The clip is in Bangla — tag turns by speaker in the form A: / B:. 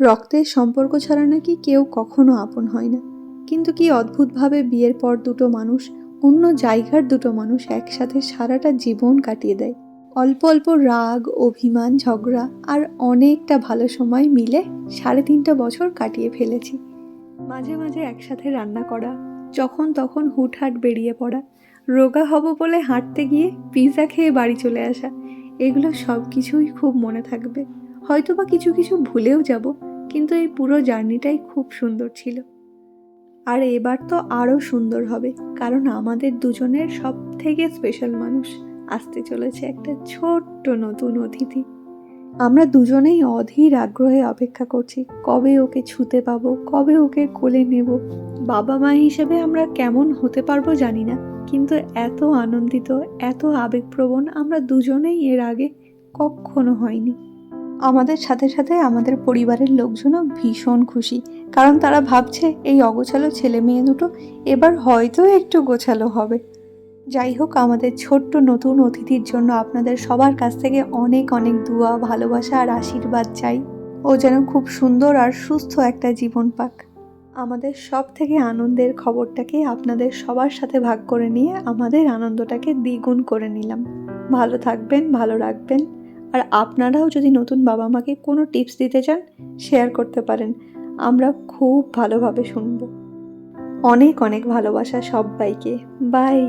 A: রক্তের সম্পর্ক ছাড়া নাকি কেউ কখনো আপন হয় না। কিন্তু কি অদ্ভুতভাবে বিয়ের পর দুটো মানুষ, অন্য জায়গার দুটো মানুষ একসাথে সারাটা জীবন কাটিয়ে দেয়। অল্প অল্প রাগ, অভিমান, ঝগড়া আর অনেকটা ভালো সময় মিলে সাড়ে তিনটা বছর কাটিয়ে ফেলেছি। মাঝে মাঝে একসাথে রান্না করা, যখন তখন হুটহাট বেরিয়ে পড়া, রোগা হব বলে হাঁটতে গিয়ে পিৎজা খেয়ে বাড়ি চলে আসা, এগুলো সব কিছুই খুব মনে থাকবে। হয়তো বা কিছু কিছু ভুলেও যাব কিন্তু এই পুরো জার্নিটাই খুব সুন্দর ছিল। আর এবার তো আরও সুন্দর হবে, কারণ আমাদের দুজনের সব থেকে স্পেশাল মানুষ আসতে চলেছে একটা ছোট্ট নতুন অতিথি। আমরা দুজনেই অধীর আগ্রহে অপেক্ষা করছি, কবে ওকে ছুতে পাবো, কবে ওকে কোলে নেব, বাবা মা হিসেবে আমরা কেমন হতে পারব জানি না, কিন্তু এত আনন্দিত, এত আবেগপ্রবণ আমরা দুজনেই এর আগে কখনো হয়নি। আমাদের সাথে সাথে আমাদের পরিবারের লোকজনও ভীষণ খুশি, কারণ তারা ভাবছে এই অগোছালো ছেলে মেয়ে দুটো এবার হয়তো একটু গোছালো হবে। যাই হোক, আমাদের ছোট্ট নতুন অতিথির জন্য আপনাদের সবার কাছ থেকে অনেক অনেক দোয়া, ভালোবাসা আর আশীর্বাদ চাই। ও যেন খুব সুন্দর আর সুস্থ একটা জীবন পাক। আমাদের সব থেকে আনন্দের খবরটাকে আপনাদের সবার সাথে ভাগ করে নিয়ে আমাদের আনন্দটাকে দ্বিগুণ করে নিলাম। ভালো থাকবেন, ভালো রাখবেন। আর আপনারাও যদি নতুন বাবা মাকে কোনো টিপস দিতে চান শেয়ার করতে পারেন। আমরা খুব ভালোভাবে শুনব। অনেক অনেক ভালোবাসা সবাইকে। বাই